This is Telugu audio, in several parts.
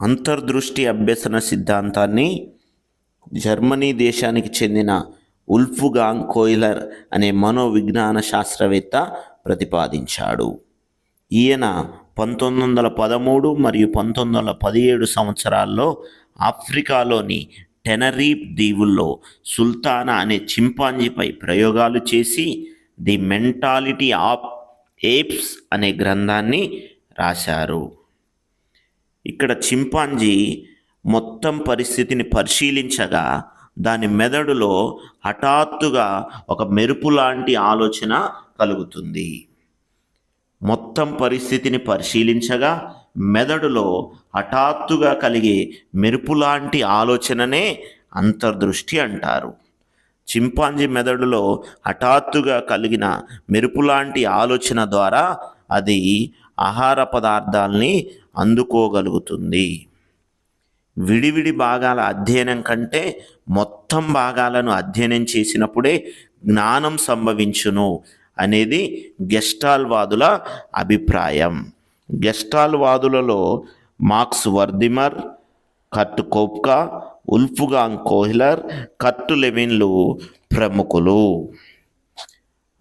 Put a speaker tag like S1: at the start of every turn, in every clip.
S1: అంతర్దృష్టి అభ్యసన సిద్ధాంతాన్ని జర్మనీ దేశానికి చెందిన ఉల్ఫుగాంగ్ కోయిలర్ అనే మనోవిజ్ఞాన శాస్త్రవేత్త ప్రతిపాదించాడు. ఈయన పంతొమ్మిది వందల పదమూడు మరియు పంతొమ్మిది వందల పదిహేడు సంవత్సరాల్లో ఆఫ్రికాలోని టెనరీప్ దీవుల్లో సుల్తానా అనే చింపాంజీపై ప్రయోగాలు చేసి ది మెంటాలిటీ ఆఫ్ ఏప్స్ అనే గ్రంథాన్ని రాశారు. ఇక్కడ చింపాంజీ మొత్తం పరిస్థితిని పరిశీలించగా దాని మెదడులో హఠాత్తుగా ఒక మెరుపు లాంటి ఆలోచన కలుగుతుంది. మొత్తం పరిస్థితిని పరిశీలించగా మెదడులో హఠాత్తుగా కలిగే మెరుపులాంటి ఆలోచననే అంతర్దృష్టి అంటారు. చింపాంజీ మెదడులో హఠాత్తుగా కలిగిన మెరుపులాంటి ఆలోచన ద్వారా అది ఆహార పదార్థాల్ని అందుకోగలుగుతుంది. విడివిడి భాగాల అధ్యయనం కంటే మొత్తం భాగాలను అధ్యయనం చేసినప్పుడే జ్ఞానం సంభవించును అనేది గెస్టాల్వాదుల అభిప్రాయం. గెస్టాల్వాదులలో Max Wertheimer Kurt Koffka Wolfgang Kohler Kurt లెవిన్లు ప్రముఖులు.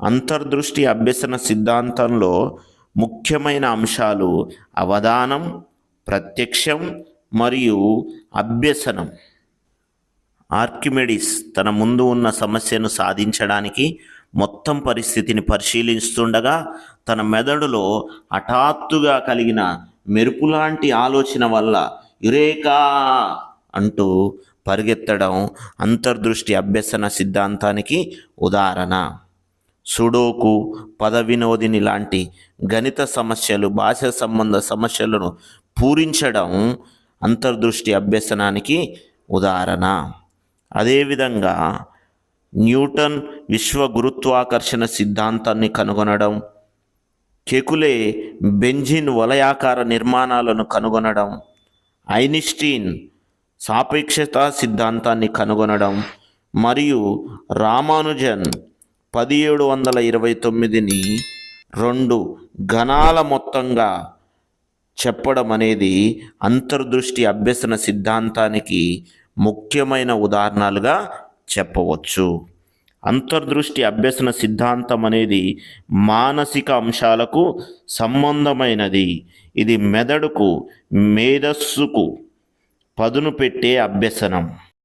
S1: అంతర్దృష్టి అభ్యసన సిద్ధాంతంలో ముఖ్యమైన అంశాలు అవధానం ప్రత్యక్షం మరియు అభ్యసనం. ఆర్కిమెడిస్ తన ముందు ఉన్న సమస్యను సాధించడానికి మొత్తం పరిస్థితిని పరిశీలిస్తుండగా తన మెదడులో హఠాత్తుగా కలిగిన మెరుపులాంటి ఆలోచన వల్ల యురేకా అంటూ పరిగెత్తడం అంతర్దృష్టి అభ్యసన సిద్ధాంతానికి ఉదాహరణ. సుడోకు పద వినోదిని లాంటి గణిత సమస్యలు భాష సంబంధ సమస్యలను పూరించడం అంతర్దృష్టి అభ్యసనానికి ఉదాహరణ. అదేవిధంగా న్యూటన్ విశ్వ గురుత్వాకర్షణ సిద్ధాంతాన్ని కనుగొనడం కెకులే బెంజిన్ వలయాకార నిర్మాణాలను కనుగొనడం ఐనిస్టీన్ సాపేక్షత సిద్ధాంతాన్ని కనుగొనడం మరియు రామానుజన్ పదిహేడు వందల ఇరవై తొమ్మిదిని రెండు గణాల మొత్తంగా చెప్పడం అనేది అంతర్దృష్టి అభ్యసన సిద్ధాంతానికి ముఖ్యమైన ఉదాహరణలుగా చెప్పవచ్చు. అంతర్దృష్టి అభ్యసన సిద్ధాంతం అనేది మానసిక అంశాలకు సంబంధమైనది. ఇది మెదడుకు మేధస్సుకు పదును పెట్టే అభ్యసనం.